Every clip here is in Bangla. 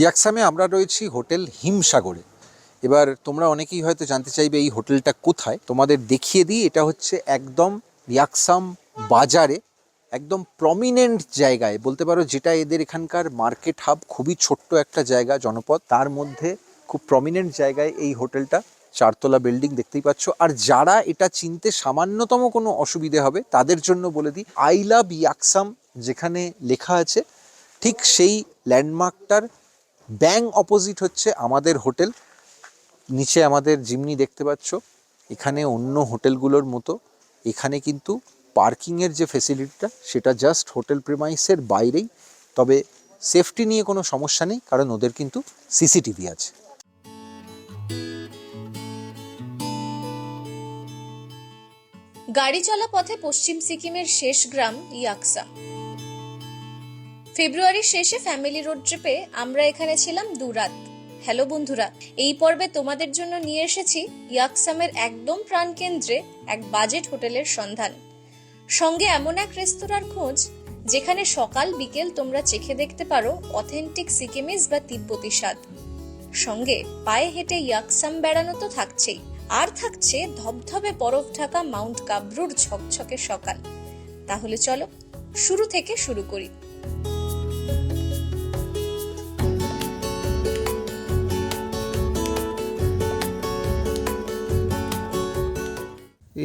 ইয়াকসামে আমরা রয়েছি হোটেল হিমসাগরে। এবার তোমরা অনেকেই হয়তো জানতে চাইবে এই হোটেলটা কোথায়। তোমাদের দেখিয়ে দিই, এটা হচ্ছে একদম ইয়াকসাম বাজারে, একদম প্রমিনেন্ট জায়গায়। বলতে পারো যেটা এদের এখানকার মার্কেট হাব খুবই ছোট্ট একটা জায়গা, জনপদ। তার মধ্যে খুব প্রমিনেন্ট জায়গায় এই হোটেলটা, চারতলা বিল্ডিং দেখতেই পাচ্ছ। আর যারা এটা চিনতে সামান্যতম কোনো অসুবিধে হবে, তাদের জন্য বলে দিই, আই লাভ ইয়াকসাম, যেখানে লেখা আছে, ঠিক সেই ল্যান্ডমার্কটার ব্যাং অপোজিট হচ্ছে আমাদের হোটেল। নিচে আমাদের জিমনি দেখতে পাচ্ছ। এখানে অন্য হোটেলগুলোর মতো। এখানে কিন্তু পার্কিংয়ের যে ফেসিলিটিটা সেটা জাস্ট হোটেল প্রিমাইসের বাইরেই। তবে সেফটি নিয়ে কোনো সমস্যা নেই, কারণ ওদের কিন্তু সিসিটিভি আছে। গাড়ি চলা পথে পশ্চিম সিকিমের শেষ গ্রাম ইয়াকসা। ফেব্রুয়ারির শেষে ফ্যামিলি রোড ট্রিপে আমরা এখানে ছিলাম দু রাত। হ্যালো বন্ধুরা, এই পর্বে তোমাদের জন্য নিয়ে এসেছি ইয়াকসামের একদম প্রাণকেন্দ্রে এক বাজেট হোটেলের সন্ধান। সঙ্গে এমন এক রেস্তোরাঁর খোঁজ, যেখানে সকাল বিকেল তোমরা চেখে দেখতে পারো অথেন্টিক সিকিমিজ বা তিব্বতি স্বাদ। সঙ্গে পায়ে হেঁটে ইয়াকসাম বেড়ানো তো থাকছেই, আর থাকছে ধবধবে বরফ ঢাকা মাউন্ট কাব্রুর ঝকঝকে সকাল। তাহলে চলো, শুরু থেকে শুরু করি।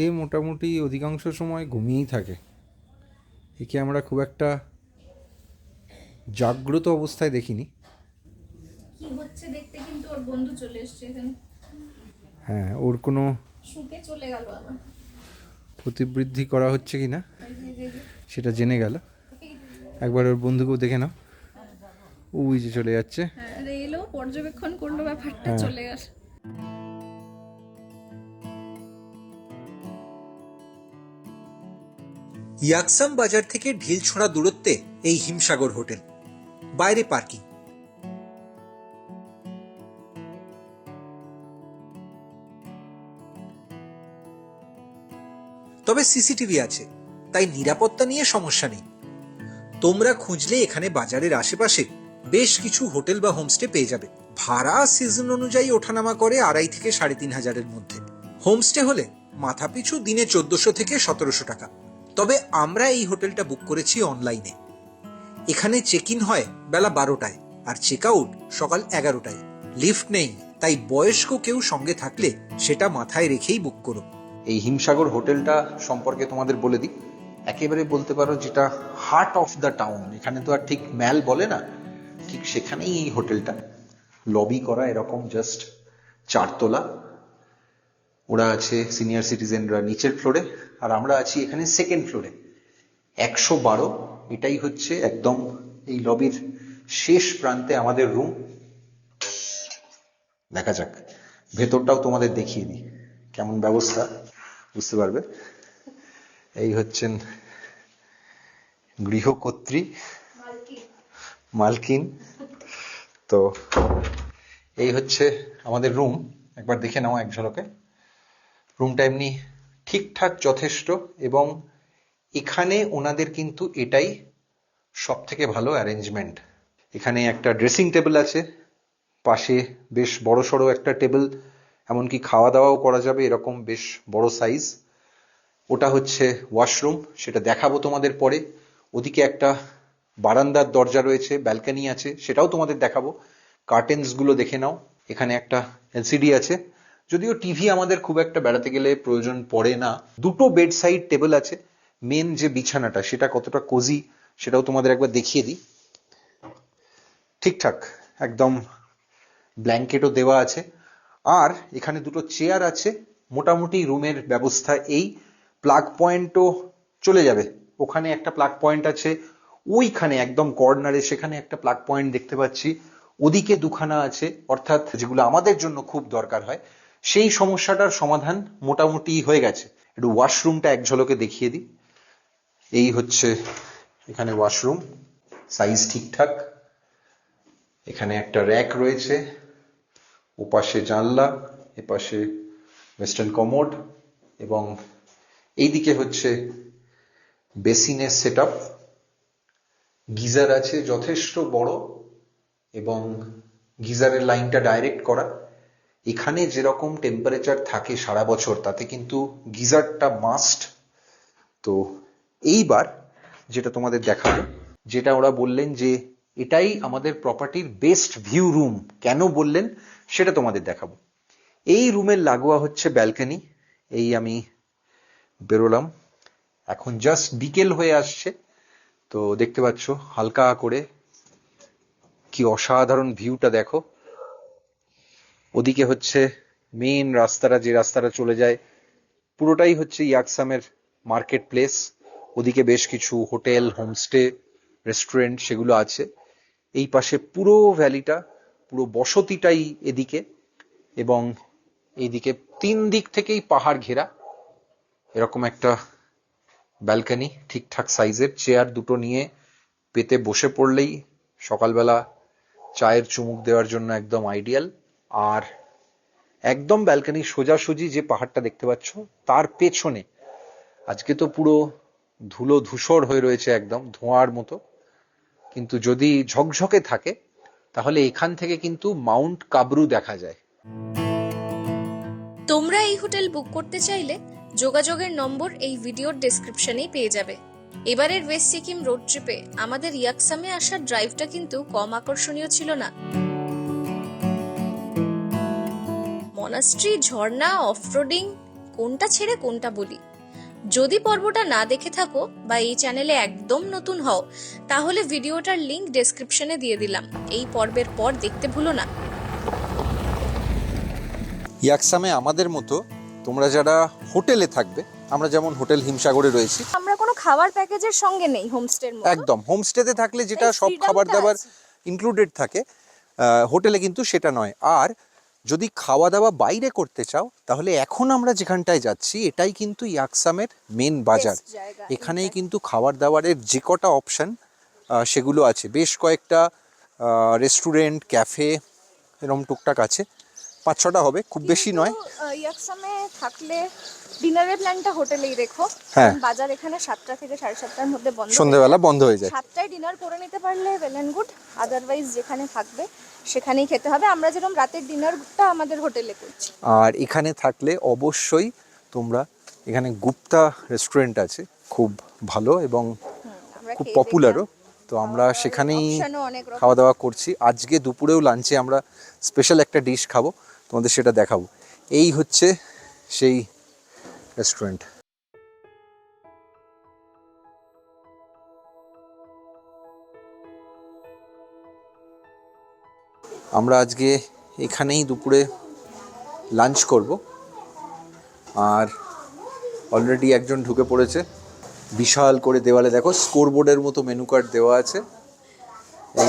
এ মোটামুটি অধিকাংশ সময় ঘুমিয়েই থাকে। একে আমরা খুব একটা জাগ্রত অবস্থায় দেখিনি। কি হচ্ছে দেখতে কিন্তু ওর বন্ধু চলে এসছে এখানে। হ্যাঁ ওর কোনো শুকে চলে গেল আবার। প্রতিবৃদ্ধি করা হচ্ছে কি না সেটা জেনে গেল। একবার ওর বন্ধুকেও দেখে নাও। ওই যে চলে যাচ্ছে। হ্যাঁ এলো পর্যবেক্ষণ করল ব্যাপারটা হ্যাঁ। চলে গেল। ইয়াকসাম বাজার থেকে ঢিল ছোঁড়া দূরত্বে এই হিমসাগর হোটেল। বাইরে পার্কিং। তবে সিসিটিভি আছে, তাই নিরাপত্তা নিয়ে সমস্যা নেই। তোমরা খুঁজলে এখানে বাজারের আশেপাশে বেশ কিছু হোটেল বা হোমস্টে পেয়ে যাবে। ভাড়া সিজন অনুযায়ী ওঠানামা করে আড়াই থেকে সাড়ে তিন হাজারের মধ্যে। হোমস্টে হলে মাথাপিছু দিনে চোদ্দশো থেকে সতেরোশো টাকা। তবে আমরা এই হোটেলটা বুক করেছি অনলাইনে। এখানে চেক ইন হয় বেলা বারোটায় আর চেক আউট সকাল এগারোটায়। লিফট নেই, তাই বয়স্ক কেউ সঙ্গে থাকলে সেটা মাথায় রেখেই বুক করো। এই হিমসাগর হোটেলটা সম্পর্কে তোমাদের বলে দিই। একেবারে বলতে পারো যেটা হার্ট অফ দ্য টাউন এখানে তো আর ঠিক ম্যাল বলে না, ঠিক সেখানেই এই হোটেলটা। লবি করা এরকম জাস্ট চারতলা। ওরা আছে সিনিয়র সিটিজেনরা নিচের ফ্লোরে আর আমরা আছি এখানে সেকেন্ড ফ্লোরে একশো বারো, এটাই হচ্ছে একদম এই লবির শেষ প্রান্তে আমাদের রুম দেখা যাক, ভেতরটাও তোমাদের দেখিয়ে দিই, কেমন ব্যবস্থা, বুঝতে পারবে? এই হচ্ছেন গৃহকর্ত্রী মালকিন। তো এই হচ্ছে আমাদের রুম একবার দেখে নাও এক ঝলকে। রুমটা এমনি ঠিকঠাক যথেষ্ট এবং এখানে ওনাদের কিন্তু এটাই সব থেকে ভালো অ্যারেঞ্জমেন্ট এখানে একটা ড্রেসিং টেবিল আছে, পাশে বেশ বড় সড়ো একটা টেবিল এমনকি খাওয়া দাওয়াও করা যাবে এরকম বেশ বড় সাইজ ওটা হচ্ছে ওয়াশরুম সেটা দেখাবো তোমাদের পরে। ওদিকে একটা বারান্দার দরজা রয়েছে ব্যালকানি আছে, সেটাও তোমাদের দেখাবো। কার্টেন্সগুলো দেখে নাও। এখানে একটা এলসিডি আছে। যদিও টিভি আমাদের খুব একটা বেড়াতে গেলে প্রয়োজন পড়ে না, দুটো বেড সাইড টেবিল আছে মেন যে বিছানাটা সেটা কতটা কোজি সেটাও তোমাদের একবার দেখিয়ে দিই। ঠিকঠাক, একদম ব্ল্যাঙ্কেটও দেওয়া আছে। আর এখানে দুটো চেয়ার আছে, মোটামুটি রুমের ব্যবস্থা এই প্লাগ পয়েন্টও চলে যাবে। ওখানে একটা প্লাগ পয়েন্ট আছে, ওইখানে একদম কর্নারে সেখানে একটা প্লাগ পয়েন্ট দেখতে পাচ্ছি। ওদিকে দুখানা আছে, অর্থাৎ যেগুলো আমাদের জন্য খুব দরকার হয় সেই সমস্যাটার সমাধান মোটামুটি হয়ে গেছে। একটু ওয়াশরুমটা এক ঝলকে দেখিয়ে দিই। এই হচ্ছে এখানে ওয়াশরুম সাইজ ঠিকঠাক। এখানে একটা র্যাক রয়েছে, ওপাশে জানলা, এপাশে ওয়েস্টার্ন কমোড এবং এইদিকে হচ্ছে বেসিনের সেট আপ গিজার আছে যথেষ্ট বড় এবং গিজারের লাইনটা ডাইরেক্ট করা। এখানে যেরকম টেম্পারেচার থাকে সারা বছর, তাতে কিন্তু গিজারটা মাস্ট তো এইবার যেটা তোমাদের দেখাবো, যেটা ওরা বললেন যে এটাই আমাদের প্রপার্টির বেস্ট ভিউ রুম কেন বললেন? সেটা তোমাদের দেখাবো। এই রুমের লাগোয়া হচ্ছে ব্যালকনি এই আমি বেরোলাম। এখন জাস্ট বিকেল হয়ে আসছে। তো দেখতে পাচ্ছ, হালকা করে কি অসাধারণ ভিউটা দেখো। ওদিকে হচ্ছে মেইন রাস্তাটা, যে রাস্তাটা চলে যায়, পুরোটাই হচ্ছে ইয়াকসামের মার্কেট প্লেস ওদিকে বেশ কিছু হোটেল হোমস্টে রেস্টুরেন্ট সেগুলো আছে। এই পাশে পুরো ভ্যালিটা পুরো বসতিটাই এদিকে এবং এইদিকে তিন দিক থেকেই পাহাড় ঘেরা। এরকম একটা ব্যালকনি ঠিকঠাক সাইজের চেয়ার দুটো নিয়ে পেতে বসে পড়লেই সকালবেলা চায়ের চুমুক দেওয়ার জন্য একদম আইডিয়াল আর একদম ব্যালকনি সোজাসুজি যে পাহাড়টা দেখতে পাচ্ছ, তার পেছনে, আজকে তো পুরো ধুলো ধূসর হয়ে রয়েছে একদম, ধোঁয়ার মতো। কিন্তু যদি ঝকঝকে থাকে, তাহলে এখান থেকে কিন্তু মাউন্ট কাবরু দেখা যায়। তোমরা এই হোটেল বুক করতে চাইলে যোগাযোগের নম্বর এই ভিডিওর ডেসক্রিপশনেই পেয়ে যাবে। এবারের ওয়েস্ট সিকিম রোড ট্রিপে আমাদের ইয়াকসামে আসার ড্রাইভটা কিন্তু কম আকর্ষণীয় ছিল না। মনাস্ট্রি ঝর্ণা অফরোডিং কোনটা ছেড়ে কোনটা বলি। যদি পর্বটা না দেখে থাকো বা এই চ্যানেলে একদম নতুন হও তাহলে ভিডিওটার লিংক ডেসক্রিপশনে দিয়ে দিলাম। এই পর্বের পর দেখতে ভুলো না। ইয়াকসামে আমাদের মতো তোমরা যারা হোটেলে থাকবে আমরা যেমন হোটেল হিমসাগরে রয়েছি। আমরা কোনো খাবার প্যাকেজের সঙ্গে নেই হোমস্টের মতো। একদম হোমস্টেতে থাকলে যেটা সব খাবার দাবার ইনক্লুডেড থাকে আহ, হোটেলে কিন্তু সেটা নয়। আর যদি খাওয়া দাওয়া বাইরে করতে চাও তাহলে এখন আমরা যেখানটায় যাচ্ছি এটাই কিন্তু ইয়াকসামের মেন বাজার। এখানেই কিন্তু খাবার দাবারের যে কটা অপশান সেগুলো আছে। বেশ কয়েকটা রেস্টুরেন্ট ক্যাফে এরম টুকটাক আছে। পাঁচ ছটা হবে খুব বেশি নয়। ইয়াকসামে থাকলে ডিনারের প্ল্যানটা হোটেলেই রেখো। হ্যাঁ। বাজার এখানে সাতটা থেকে সাড়ে সাতটার মধ্যে বন্ধ সন্ধেবেলা বন্ধ হয়ে যায়। সাতটায় ডিনার করে নিতে পারলে ওয়েল অ্যান্ড গুড আদারওয়াইজ যেখানে থাকবে সেখানেই খেতে হবে। আমরা যেরকম রাতের ডিনারটা আমাদের হোটেলে করছি। আর এখানে থাকলে অবশ্যই তোমরা এখানে গুপ্তা রেস্টুরেন্ট আছে খুব ভালো এবং খুব পপুলারও তো আমরা সেখানেই খাওয়া দাওয়া করছি। আজকে দুপুরেও লাঞ্চে আমরা স্পেশাল একটা ডিশ খাব। তোমাদের সেটা দেখাবো। এই হচ্ছে সেই রেস্টুরেন্ট আমরা আজকে এখানেই দুপুরে লাঞ্চ করব। আর অলরেডি একজন ঢুকে পড়েছে। বিশাল করে দেওয়ালে দেখো স্কোরবোর্ডের মতো মেনু কার্ড দেওয়া আছে।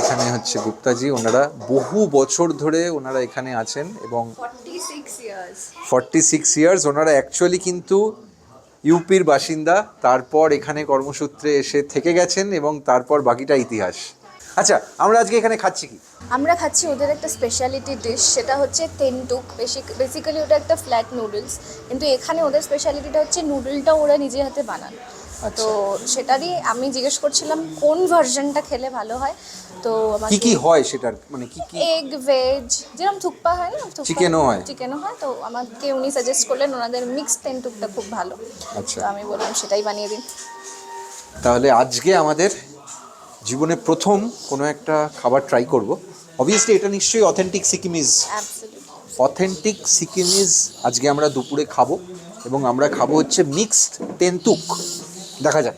এইখানে হচ্ছে গুপ্তাজি। ওনারা বহু বছর ধরে ওনারা এখানে আছেন এবং 46 years ফর্টি সিক্স ইয়ার্স ওনারা অ্যাকচুয়ালি কিন্তু ইউপির বাসিন্দা তারপর এখানে কর্মসূত্রে এসে থেকে গেছেন এবং তারপর বাকিটা ইতিহাস। আচ্ছা আমরা আজকে এখানে খাচ্ছি কি? আমরা খাচ্ছি ওদের একটা স্পেশালিটি ডিশ সেটা হচ্ছে তেন্টুক বেসিক্যালি ওটা একটা ফ্ল্যাট নুডলস কিন্তু এখানে ওদের স্পেশালিটিটা হচ্ছে নুডলটা ওরা নিজে হাতে বানান। তো সেটারই আমি জিজ্ঞেস করছিলাম কোন ভার্সনটা খেলে ভালো হয়? তো কি কি হয় সেটার? মানে কি কি? এগ ভেজ যেরকম থুকপা হয় না Chicken-ও হয়? চিকেনও হয়। তো আমাকে উনি সাজেস্ট করলেন ওনাদের মিক্স তেন্টুকটা খুব ভালো। আচ্ছা। তো আমি বললাম সেটাই বানিয়ে দিন। তাহলে আজকে আমাদের জীবনে প্রথম কোনো একটা খাবার ট্রাই করব। অবভিয়াসলি এটা নিশ্চয়ই অথেন্টিক সিকিমিজ অথেন্টিক সিকিমিজ আজকে আমরা দুপুরে খাব এবং আমরা খাব হচ্ছে মিক্সড তেন্তুক দেখা যাক।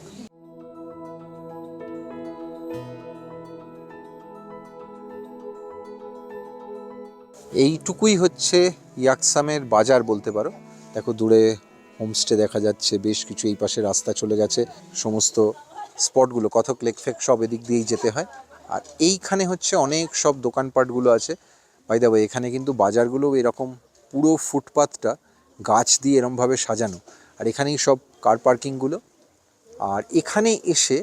এইটুকুই হচ্ছে ইয়াকসামের বাজার বলতে পারো। দেখো, দূরে হোমস্টে দেখা যাচ্ছে, বেশ কিছু এই পাশে রাস্তা চলে গেছে, সমস্ত স্পটগুলো কথক লেক, ফেক, সব এদিক দিয়েই যেতে হয়। আর এইখানে হচ্ছে অনেক সব দোকানপাটগুলো আছে। বাই দ্য এখানে কিন্তু বাজারগুলো এরকম পুরো ফুটপাথটা গাছ দিয়ে এরমভাবে সাজানো। আর এখানেই সব কার পার্কিংগুলো আর এখানে এসে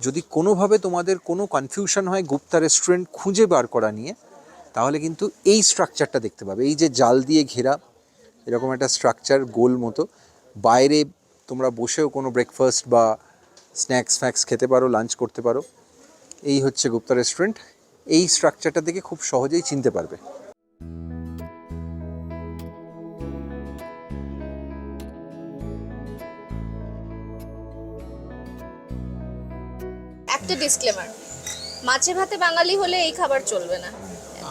যদি কোনোভাবে তোমাদের কোনো কনফিউশন হয় গুপ্তা রেস্টুরেন্ট খুঁজে বার করা নিয়ে, তাহলে কিন্তু এই স্ট্রাকচারটা দেখতে পাবে। এই যে জাল দিয়ে ঘেরা, এরকম একটা স্ট্রাকচার গোল মতো। বাইরে তোমরা বসেও কোনো ব্রেকফাস্ট বা স্ন্যাক্স ফ্যাক্স খেতে পারো লাঞ্চ করতে পারো। এই হচ্ছে গুপ্তা রেস্টুরেন্ট এই স্ট্রাকচারটা দেখে খুব সহজেই চিনতে পারবে। একটা ডিসক্লেমার মাছে ভাতে বাঙালি হলে এই খাবার চলবে না।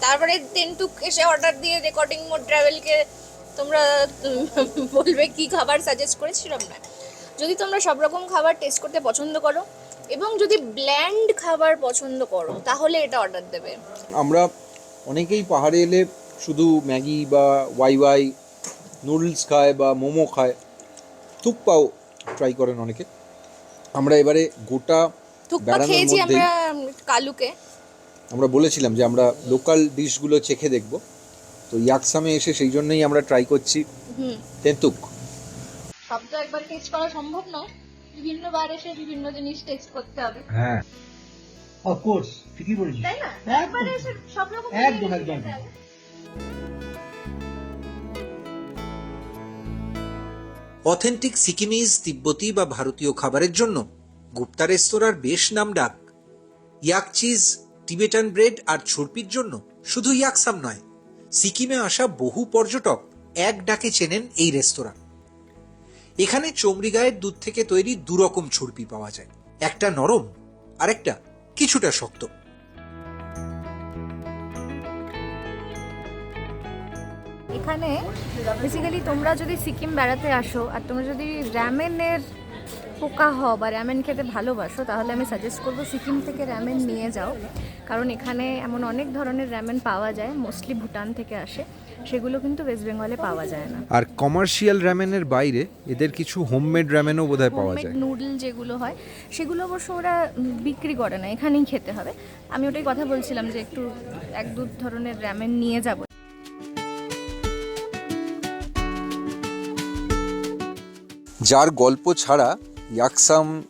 তারপরে তেন্টুক এসে অর্ডার দিয়ে রেকর্ডিং মোড ট্রাভেলকে তোমরা বলবে কি খাবার সাজেস্ট করেছিলাম না। যদি তোমরা সব রকম খাবার টেস্ট করতে পছন্দ করো এবং যদি ব্ল্যান্ড খাবার পছন্দ করো, তাহলে এটা অর্ডার দেবে। আমরা অনেকেই পাহাড়ে এলে শুধু ম্যাগি বা ওয়াই ওয়াই, নুডলস খায় বা মোমো খায় থুকপাও ট্রাই করেন অনেকে। আমরা এবারে গোটা থুকপা বেড়ানোর খেয়েছি আমরা কালুকে। আমরা বলেছিলাম যে আমরা লোকাল ডিশগুলো চেখে দেখব। তো ইয়াকসামে এসে সেই জন্যই আমরা ট্রাই করছি হুম। তেন্তুক। সব তো একবার টেস্ট করা সম্ভব নয়। বিভিন্ন বার এসে বিভিন্ন জিনিস টেস্ট করতে হবে। হ্যাঁ। অফকোর্স ঠিকই বলেছিস। তাই না? একবার এসে সব রকম একদম, একদম। অথেন্টিক সিকিমিজ তিব্বতী বা ভারতীয় খাবারের জন্য গুপ্তা রেস্তোরাঁর বেশ নাম ডাক। ইয়াক চিজ, টিবেটান ব্রেড আর ছুরপির জন্য শুধু ইয়াকসাম নয়, সিকিমে আসা বহু পর্যটক এক ডাকে চেনেন এই রেস্তোরাঁ। এখানে চমড়ি গায়ের দুধ থেকে তৈরি দুরকম ছুরপি পাওয়া যায়, একটা নরম, আরেকটা কিছুটা শক্ত। এখানে বেসিক্যালি তোমরা যদি সিকিম বেড়াতে আসো আর তোমরা যদি র্যামেনের পোকা হও বা র্যামেন খেতে ভালোবাসো তাহলে আমি সাজেস্ট করব সিকিম থেকে র্যামেন নিয়ে যাও। কারণ এখানে এমন অনেক ধরনের র্যামেন পাওয়া যায় মোস্টলি ভুটান থেকে আসে। সেগুলো কিন্তু ওয়েস্ট বেঙ্গলে পাওয়া যায় না। আর কমার্শিয়াল র্যামেনের বাইরে এদের কিছু হোমমেড র্যামেনও বোধহয় পাওয়া যায়। নুডল যেগুলো হয় সেগুলো অবশ্য ওরা বিক্রি করে না এখানেই খেতে হবে। আমি ওটাই কথা বলছিলাম যে একটু এক দু ধরনের র্যামেন নিয়ে যাব। যার গল্প ছাড়া ইয়াকসাম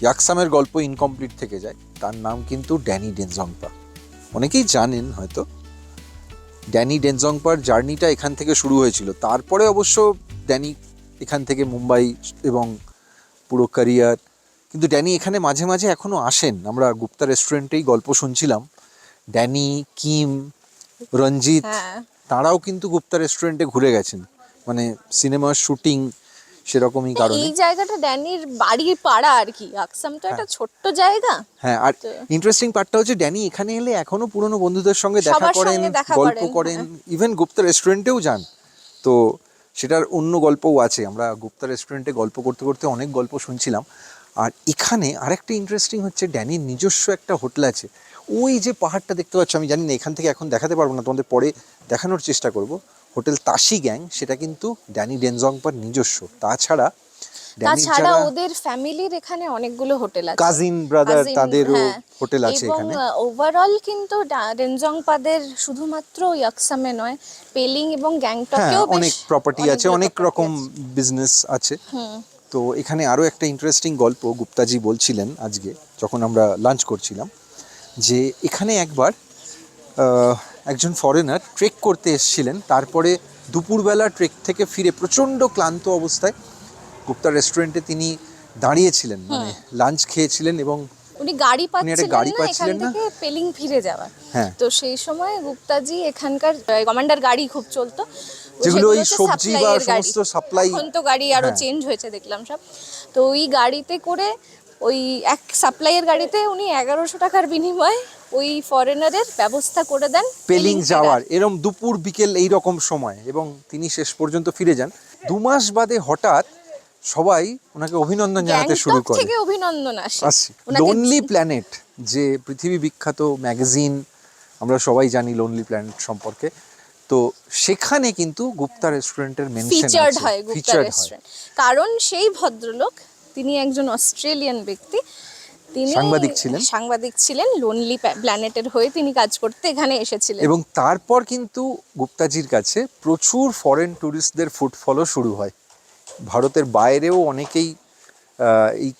ইয়াকসামের গল্প ইনকমপ্লিট থেকে যায়। তার নাম কিন্তু ড্যানি ডেনজংপা। অনেকেই জানেন হয়তো। ড্যানি ডেনজংপার জার্নিটা এখান থেকে শুরু হয়েছিল। তারপরে অবশ্য ড্যানি এখান থেকে মুম্বাই এবং পুরো ক্যারিয়ার কিন্তু ড্যানি এখানে মাঝে মাঝে এখনও আসেন। আমরা গুপ্তা রেস্টুরেন্টেই গল্প শুনছিলাম। ড্যানি কিম রঞ্জিত হ্যাঁ। তারাও কিন্তু গুপ্তা রেস্টুরেন্টে ঘুরে গেছেন। মানে সিনেমার শুটিং সেরকমই কারণে এই জায়গাটা ড্যানির বাড়ির পাড়া আর কি। আকসাম তো একটা ছোট্ট জায়গা। হ্যাঁ আর ইন্টারেস্টিং পার্টটা হচ্ছে ড্যানি এখানে এলে এখনও পুরনো বন্ধুদের সঙ্গে দেখা করেন গল্প করেন, হ্যাঁ। করেন ইভেন গুপ্তা রেস্টুরেন্টেও যান। তো সেটার অন্য গল্পও আছে। আমরা গুপ্তা রেস্টুরেন্টে গল্প করতে করতে অনেক গল্প শুনছিলাম। আর এখানে আরেকটা ইন্টারেস্টিং হচ্ছে ড্যানির নিজস্ব একটা হোটেল আছে। ওই যে পাহাড়টা দেখতে পাচ্ছ আমি জানি না এখান থেকে এখন দেখাতে পারব না তোমাদের পরে দেখানোর চেষ্টা করব। হোটেল তাসি গ্যাং সেটা কিন্তু ড্যানি ডেনজংপার নিজস্ব। তাছাড়া তাছাড়া ওদের ফ্যামিলির এখানে অনেকগুলো হোটেল আছে। কাজিন ব্রাদার তাদেরও হ্যাঁ। হোটেল আছে এবং এখানে। ওভারঅল কিন্তু রেনজং পাদের শুধুমাত্র ইয়াকসামে নয় পেলিং এবং হ্যাঁ গ্যাংটকেও অনেক প্রপার্টি আছে অনেক রকম বিজনেস আছে। তো এখানে আরও একটা ইন্টারেস্টিং গল্প গুপ্তাজি বলছিলেন আজকে যখন আমরা লাঞ্চ করছিলাম যে এখানে একবার একজন ফরেনার ট্রেক করতে এসেছিলেন তারপরে দুপুরবেলা ট্রেক থেকে ফিরে প্রচণ্ড ক্লান্ত অবস্থায় গুপ্তা রেস্টুরেন্টে তিনি দাঁড়িয়েছিলেন মানে লাঞ্চ খেয়েছিলেন এবং উনি গাড়ি পাচ্ছিলেন গাড়ি পাচ্ছিলেন না? থেকে পেলিং ফিরে যাওয়া হ্যাঁ তো সেই সময় গুপ্তাজি এখানকার কমান্ডার গাড়ি খুব চলতো যেগুলো ওই সবজি বা। সমস্ত supply- এখন তো গাড়ি আরও হ্যাঁ। চেঞ্জ হয়েছে দেখলাম সব তো ওই গাড়িতে করে ওই এক সাপ্লাইয়ের গাড়িতে উনি এগারোশো টাকার বিনিময়ে ওই ফরেনারের ব্যবস্থা করে দেন পেলিং যাওয়ার। এরম দুপুর বিকেল এই রকম সময় এবং তিনি শেষ পর্যন্ত ফিরে যান। দু মাস বাদে হঠাৎ সবাই ওনাকে অভিনন্দন জানাতে শুরু করে। থেকে অভিনন্দন আসে। লোনলি প্ল্যানেট যে পৃথিবী বিখ্যাত ম্যাগাজিন আমরা সবাই জানি লোনলি প্ল্যানেট সম্পর্কে। তো সেখানে কিন্তু গুপ্তা রেস্টুরেন্টের মেনশন ফিচার্ড হয় গুপ্তা রেস্টুরেন্ট কারণ সেই ভদ্রলোক তিনি একজন অস্ট্রেলিয়ান ব্যক্তি তিনি সাংবাদিক ছিলেন। সাংবাদিক ছিলেন লোনলি প্ল্যানেটের হয়ে তিনি কাজ করতে এখানে এসেছিলেন। এবং তারপর কিন্তু গুপ্তাজির কাছে প্রচুর ফরেন ট্যুরিস্টদের ফুটফলও শুরু হয়। ভারতের বাইরেও অনেকেই এই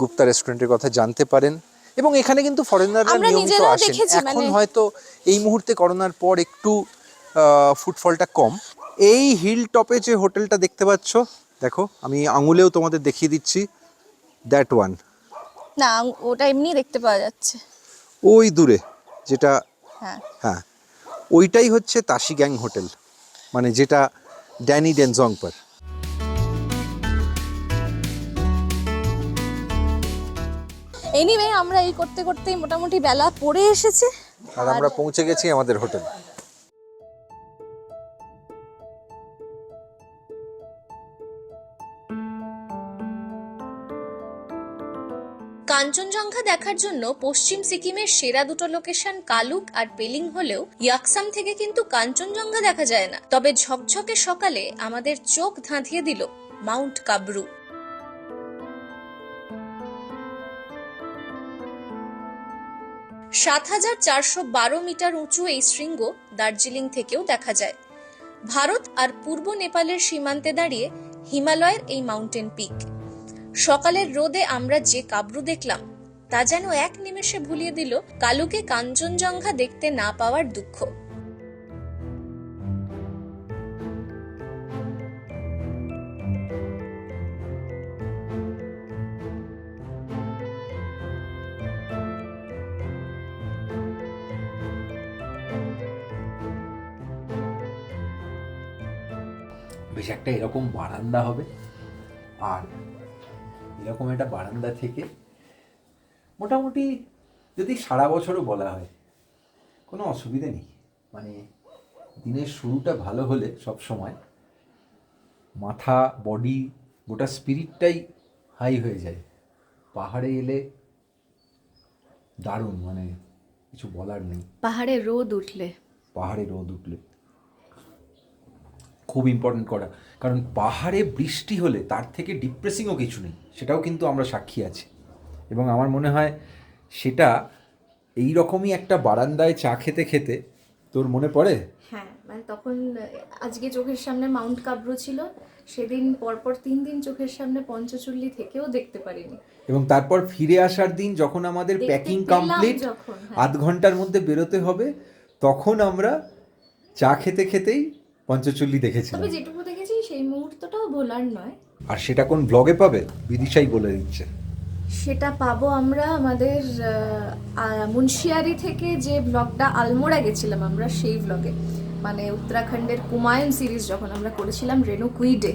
গুপ্তা রেস্টুরেন্টের কথা জানতে পারেন। এবং এখানে কিন্তু ফরেনাররা নিয়মিত আসেন। এখন মানে- হয়তো এই মুহূর্তে করোনার পর একটু ফুটফলটা কম। এই হিল টপে যে হোটেলটা দেখতে পাচ্ছ দেখো আমি আঙুলেও তোমাদের দেখিয়ে দিচ্ছি দ্যাট ওয়ান না ওটা এমনি দেখতে পাওয়া যাচ্ছে। ওই দূরে যেটা হ্যাঁ। হ্যাঁ ওইটাই হচ্ছে তাসি গ্যাং হোটেল মানে যেটা ড্যানি ডেনজংপার। এনিওয়ে আমরা এই করতে করতেই মোটামুটি বেলা পড়ে এসেছে। আর আমরা পৌঁছে গেছি আমাদের হোটেল। কাঞ্চনজঙ্ঘা দেখার জন্য পশ্চিম সিকিমের সেরা দুটো লোকেশন কালুক আর পেলিং হলেও ইয়াকসাম থেকে কিন্তু কাঞ্চনজঙ্ঘা দেখা যায় না। তবে ঝকঝকে সকালে আমাদের চোখ ধাঁধিয়ে দিল মাউন্ট কাবরু। সাত হাজার চারশো বারো মিটার উঁচু এই শৃঙ্গ দার্জিলিং থেকেও দেখা যায়। ভারত আর পূর্ব নেপালের সীমান্তে দাঁড়িয়ে হিমালয়ের এই মাউন্টেন পিক। সকালের রোদে আমরা যে কাবরু দেখলাম, তা যেন এক নিমেষে ভুলিয়ে দিল কালুকে কাঞ্চনজঙ্ঘা দেখতে না পাওয়ার দুঃখ। বেশ একটা এরকম বারান্দা হবে। আর এরকম একটা বারান্দা থেকে মোটামুটি যদি সারা বছরও বলা হয় কোনো অসুবিধে নেই। মানে দিনের শুরুটা ভালো হলে সব সময় মাথা বডি গোটা স্পিরিটটাই হাই হয়ে যায়। পাহাড়ে এলে দারুণ মানে কিছু বলার নেই। পাহাড়ে রোদ উঠলে। পাহাড়ে রোদ উঠলে। খুব ইম্পর্টেন্ট করা। কারণ পাহাড়ে বৃষ্টি হলে তার থেকে ডিপ্রেসিংও কিছু নেই সেটাও কিন্তু আমরা সাক্ষী আছি। এবং আমার মনে হয় সেটা এই রকমই একটা বারান্দায় চা খেতে খেতে তোর মনে পড়ে? হ্যাঁ মানে তখন আজকে চোখের সামনে মাউন্ট কাবরু ছিল সেদিন পরপর তিন দিন চোখের সামনে পঞ্চচল্লি থেকেও দেখতে পারিনি। এবং তারপর ফিরে আসার দিন যখন আমাদের প্যাকিং কমপ্লিট। আধ ঘণ্টার মধ্যে বেরোতে হবে তখন আমরা চা খেতে খেতেই পঞ্চচল্লি দেখেছিলাম। তবে যেটুকু দেখেছি সেই মুহূর্তটাও ভোলার নয়। আর সেটা কোন ব্লগে পাবে? বিদিশাই বলে দিচ্ছে। সেটা পাবো আমরা আমাদের মুন্সিয়ারি থেকে যে ব্লগটা আলমোড়া গেছিলাম আমরা সেই ব্লগে মানে উত্তরাখণ্ডের কুমায়ুন সিরিজ যখন আমরা করেছিলাম রেনু কুইডে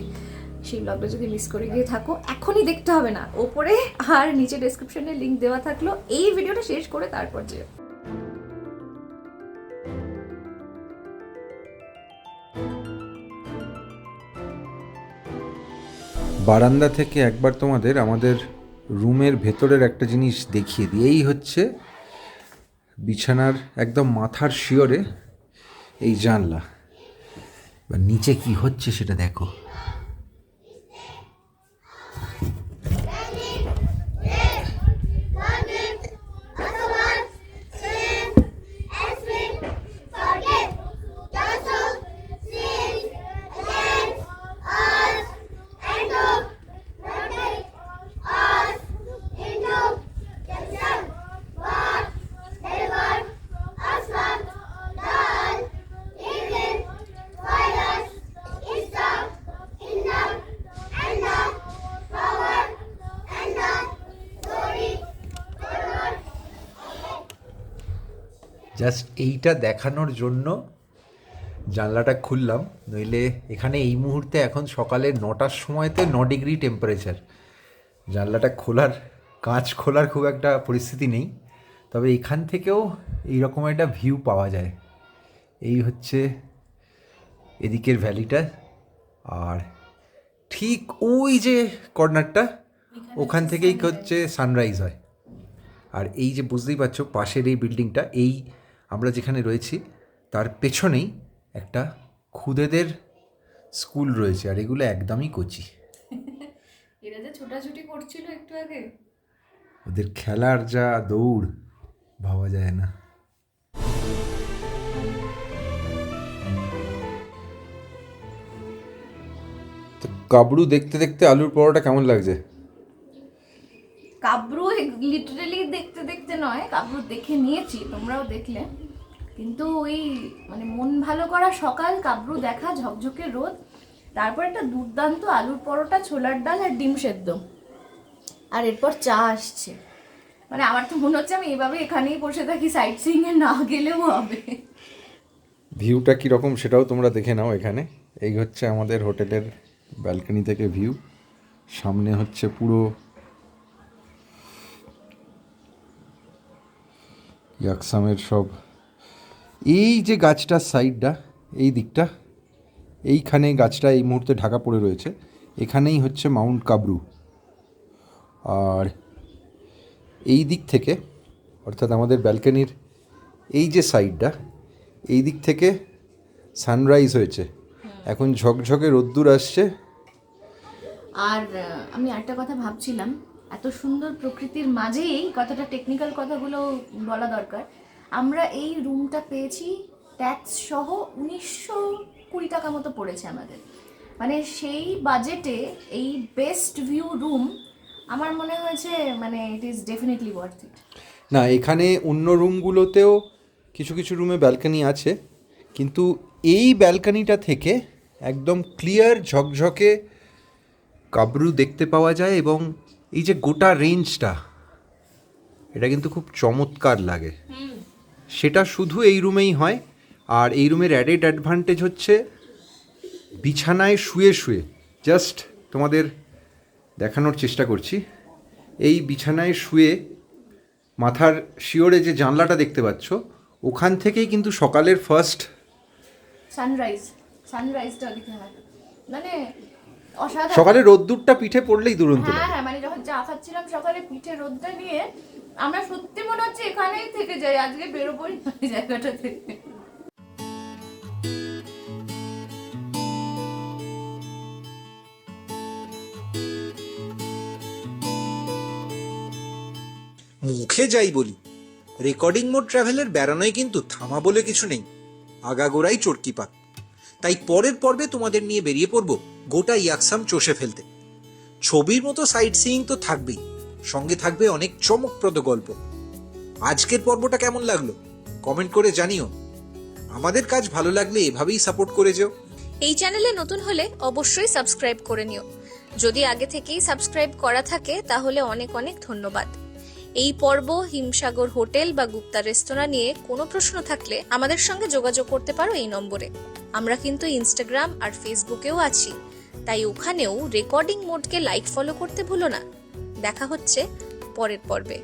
সেই ব্লগটা যদি মিস করে গিয়ে থাকো এখনই দেখতে হবে না। ওপরে আর নিচে ডেসক্রিপশনে লিঙ্ক দেওয়া থাকল। এই ভিডিওটা শেষ করে তারপর যে বারান্দা থেকে একবার তোমাদের আমাদের রুমের ভেতরের একটা জিনিস দেখিয়ে দিই। এই হচ্ছে বিছানার একদম মাথার শিওরে এই জানলা। বা নিচে কি হচ্ছে সেটা দেখো। জাস্ট এইটা দেখানোর জন্য জানলাটা খুললাম নইলে এখানে এই মুহূর্তে এখন সকালে নটার সময়তে ন ডিগ্রি টেম্পারেচার জানলাটা খোলার কাঁচ খোলার খুব একটা পরিস্থিতি নেই তবে এখান থেকেও এইরকম একটা ভিউ পাওয়া যায়। এই হচ্ছে এদিকের ভ্যালিটা আর ঠিক ওই যে কর্নারটা ওখান থেকেই হচ্ছে সানরাইজ হয়। আর এই যে বুঝতেই পারছ পাশের এই বিল্ডিংটা এই আমরা যেখানে রয়েছি তার পেছনেই একটা খুদেদের স্কুল রয়েছে আর এগুলো একদমই কচি। এরা যে ছোটাছুটি করছিল একটু আগে। ওদের খেলার যা দৌড় ভাবা যায় না। তো কাবড়ু দেখতে দেখতে আলুর পরোটা কেমন লাগছে? কাব্রু লিটারালি দেখতে দেখতে নয়, কাব্রু দেখে নিয়েছি, তোমরাও দেখলে। কিন্তু ওই মানে মন ভালো করা সকাল, কাব্রু দেখা, ঝকঝকে রোদ, তারপর একটা দুর্দান্ত আলুর পরোটা, ছোলার ডাল আর ডিম সেদ্ধ। আর এরপর চা আসছে। মানে আমার তো মনে হচ্ছে আমি এভাবে এখানেই বসে থাকি সাইট সিইং এ না গেলেও হবে। ভিউটা কীরকম সেটাও তোমরা দেখে নাও এখানে। এই হচ্ছে আমাদের হোটেলের ব্যালকনি থেকে ভিউ সামনে হচ্ছে পুরো ইয়াকসামের সব। এই যে গাছটার সাইডটা এই দিকটা এইখানে গাছটা এই মুহূর্তে ঢাকা পড়ে রয়েছে। এখানেই হচ্ছে মাউন্ট কাবরু আর এই দিক থেকে অর্থাৎ আমাদের ব্যালকনির এই যে সাইডটা এই দিক থেকে সানরাইজ হয়েছে। এখন ঝকঝকে রোদ্দুর আসছে। আর আমি একটা কথা ভাবছিলাম। এত সুন্দর প্রকৃতির মাঝেই কতটা টেকনিক্যাল কথাগুলো বলা দরকার। আমরা এই রুমটা পেয়েছি ট্যাক্স সহ উনিশশো কুড়ি টাকা মতো পড়েছে আমাদের। মানে সেই বাজেটে এই বেস্ট ভিউ রুম আমার মনে হয়েছে মানে it is definitely worth it না, এখানে অন্য রুমগুলোতেও কিছু কিছু রুমে ব্যালকনি আছে, কিন্তু এই ব্যালকনিটা থেকে একদম ক্লিয়ার ঝকঝকে কাবরু দেখতে পাওয়া যায় এবং এই যে গোটা রেঞ্জটা এটা কিন্তু খুব চমৎকার লাগে। সেটা শুধু এই রুমেই হয়, আর এই রুমের অ্যাডেড অ্যাডভান্টেজ হচ্ছে বিছানায় শুয়ে শুয়ে। জাস্ট তোমাদের দেখানোর চেষ্টা করছি। এই বিছানায় শুয়ে মাথার শিওরে যে জানলাটা দেখতে পাচ্ছ, ওখান থেকেই কিন্তু সকালের ফার্স্ট সানরাইজ সানরাইজটা দিতে হয়। মানে সকালে রোদ্দুরটা পিঠে পড়লেই দুরন্ত হ্যাঁ হ্যাঁ মানে যখন চা খাচ্ছিলাম সকালে পিঠে রোদটা নিয়ে আমরা সত্যি মনে হচ্ছে এখানেই থেকে যাই আজকে বেরোবোই জায়গাটা থেকে। মুখে যাই বলি রেকর্ডিং মোড ট্রাভেলের বেড়ানোয় কিন্তু থামা বলে কিছু নেই আগাগোড়াই চরকি পাক তাই পরের পর্বে তোমাদের নিয়ে বেরিয়ে পড়ব গোটা ইয়াকসাম চষে ফেলতে। ছবির মতো সাইট সিইং তো থাকবেই, সঙ্গে থাকবে অনেক চমকপ্রদ গল্প। আজকের পর্বটা কেমন লাগল? কমেন্ট করে জানিও। আমাদের কাজ ভালো লাগলে এভাবেই সাপোর্ট করে যেও। এই চ্যানেলে নতুন হলে অবশ্যই সাবস্ক্রাইব করে নিও। যদি আগে থেকেই সাবস্ক্রাইব করা থাকে, তাহলে অনেক অনেক ধন্যবাদ। এই পর্ব, হিমসাগর হোটেল বা গুপ্তা রেস্তোরাঁ নিয়ে কোনো প্রশ্ন থাকলে আমাদের সঙ্গে যোগাযোগ করতে পারো এই নম্বরে। আমরা কিন্তু ইনস্টাগ্রাম আর ফেসবুকেও আছি। তাই ওখানেও রেকর্ডিং মোডকে লাইক ফলো করতে ভুলো না। দেখা হচ্ছে পরের পর্বে।